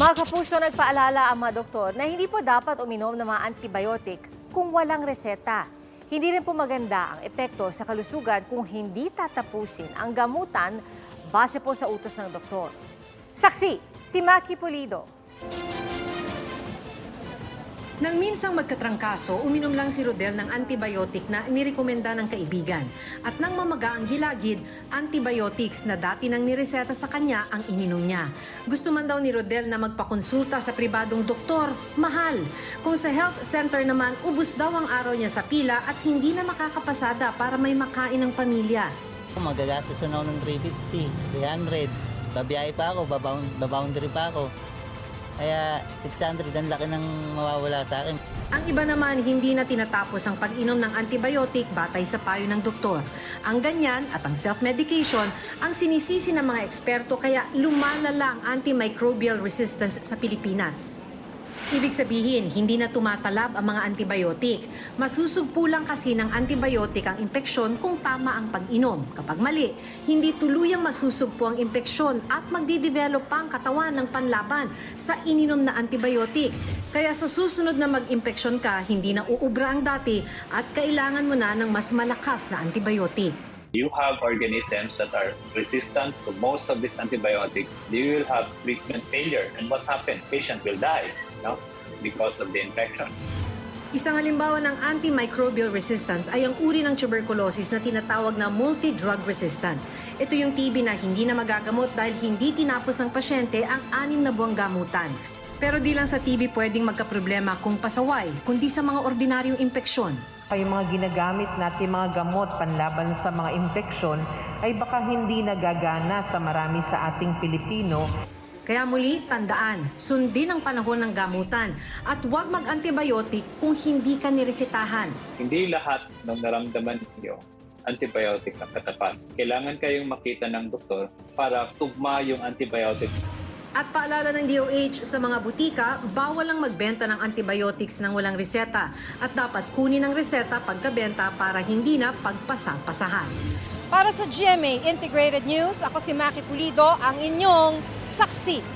Mga kapuso, nagpaalala ang mga doktor na hindi po dapat uminom ng mga antibiotic kung walang reseta. Hindi rin po maganda ang epekto sa kalusugan kung hindi tatapusin ang gamutan base po sa utos ng doktor. Saksi, si Maki Pulido. Nang minsang magkatrangkaso, uminom lang si Rodel ng antibiotic na nirekomenda ng kaibigan. At nang mamaga ang gilagid, antibiotics na dati nang nireseta sa kanya ang ininom niya. Gusto man daw ni Rodel na magpakonsulta sa pribadong doktor, mahal. Kung sa health center naman, ubus daw ang araw niya sa pila at hindi na makakapasada para may makain ng pamilya. Magagastos na ako ng 350, 300. Babiyahe pa ako, babound, baboundary pa ako. Kaya 600 ang laki ng mawawala sa akin. Ang iba naman hindi na tinatapos ang pag-inom ng antibiotic batay sa payo ng doktor. Ang ganyan at ang self-medication ang sinisisi ng mga eksperto kaya lumalala ang antimicrobial resistance sa Pilipinas. Ibig sabihin, hindi na tumatalab ang mga antibiotic. Masusugpo lang kasi ng antibiotic ang impeksyon kung tama ang pag-inom. Kapag mali, hindi tuluyang masusugpo ang impeksyon at magdidevelop pa ang katawan ng panlaban sa ininom na antibiotic. Kaya sa susunod na mag-impeksyon ka, hindi na uubra ang dati at kailangan mo na ng mas malakas na antibiotic. You have organisms that are resistant to most of these antibiotics. You will have treatment failure. And what happens? Patient will die no? because of the infection. Isang halimbawa ng antimicrobial resistance ay ang uri ng tuberculosis na tinatawag na multi-drug resistant. Ito yung TB na hindi na magagamot dahil hindi tinapos ng pasyente ang anim na buwang gamutan. Pero di lang sa TB pwedeng magkaproblema kung pasaway, kundi sa mga ordinaryong impeksyon. ay mga ginagamit natin mga gamot panlaban sa mga infeksyon ay baka hindi nagagana sa marami sa ating Pilipino Kaya muli, tandaan, sundin ang panahon ng gamutan at huwag mag-antibiotic kung hindi ka niresetahan. Hindi lahat ng naramdaman niyo antibiotic ang katapat. Kailangan kayong makita ng doktor para tugma yung antibiotic At paalala ng DOH sa mga butika, bawal lang magbenta ng antibiotics ng walang reseta at dapat kunin ang reseta pagkabenta para hindi na pagpasa-pasahan. Para sa GMA Integrated News, ako si Maki Pulido, ang inyong saksi.